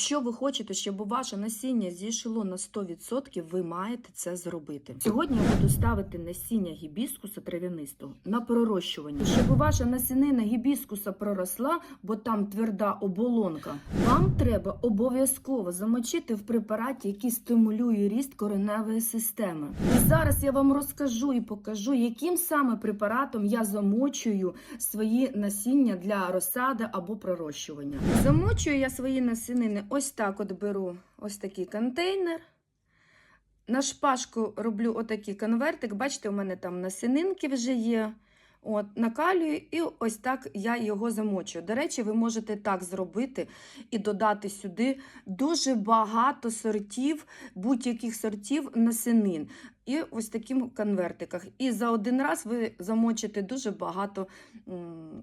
Якщо ви хочете, щоб ваше насіння зійшло на 100%, ви маєте це зробити. Сьогодні я буду ставити насіння гібіскуса трав'янистого на пророщування. Щоб ваша насінина гібіскуса проросла, бо там тверда оболонка, вам треба обов'язково замочити в препараті, який стимулює ріст кореневої системи. І зараз я вам розкажу і покажу, яким саме препаратом я замочую свої насіння для розсади або пророщування. Замочую я свої насінини ось так: от беру ось такий контейнер. На шпажку роблю отакий конвертик. Бачите, у мене там насінинки вже є. От, накалюю і ось так я його замочую. До речі, ви можете так зробити і додати сюди дуже багато сортів, будь-яких сортів насінин. І ось таким конвертиках. І за один раз ви замочите дуже багато м,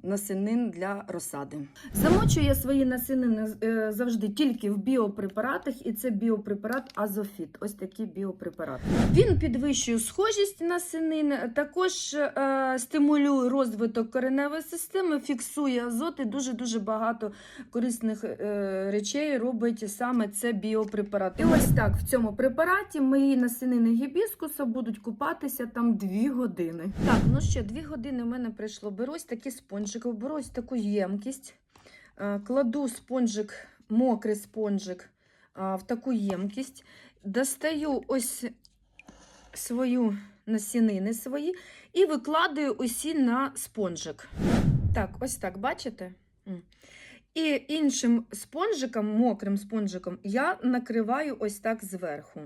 насінин для розсади. Замочую я свої насінини е, завжди тільки в біопрепаратах, і це біопрепарат Азофіт. Ось такий біопрепарат. Він підвищує схожість насінин, також е, стимулює розвиток кореневої системи, фіксує азот і дуже-дуже багато корисних е, речей робить саме це біопрепарат. І ось так в цьому препараті мої насінини гібіскуса будуть купатися там 2 години. Так, ну що, 2 години в мене прийшло. Беру ось такі спонжики, беру ось таку ємкість, е, кладу спонжик, мокрий спонжик е, в таку ємкість, достаю ось свою насінини свої і викладаю усі на спонжик. Так, ось так, бачите? І іншим спонжиком, мокрим спонжиком, я накриваю ось так зверху.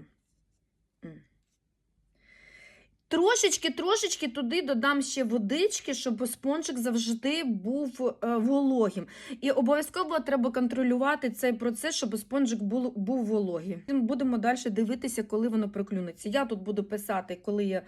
М. Трошечки, трошечки туди додам ще водички, щоб спонжик завжди був е, вологим. І обов'язково треба контролювати цей процес, щоб спонжик був, був вологий. Будемо далі дивитися, коли воно проклюнеться. Я тут буду писати, коли я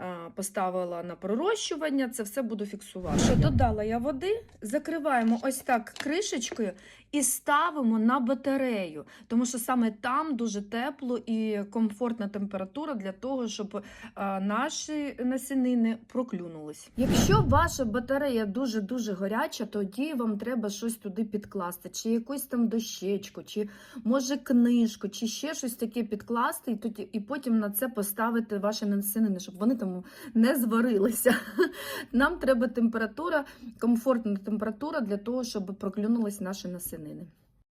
е, поставила на пророщування, це все буду фіксувати. Що додала я води, закриваємо ось так кришечкою і ставимо на батарею, тому що саме там дуже тепло і комфортна температура для того, щоб а, наші насінини проклюнулись. Якщо ваша батарея дуже дуже гаряча, тоді вам треба щось туди підкласти, чи якусь там дощечку, чи може книжку, чи ще щось таке підкласти, і тоді і потім на це поставити ваші насінини, щоб вони там не зварилися. Нам треба температура, комфортна температура для того, щоб проклюнулись наші насінини.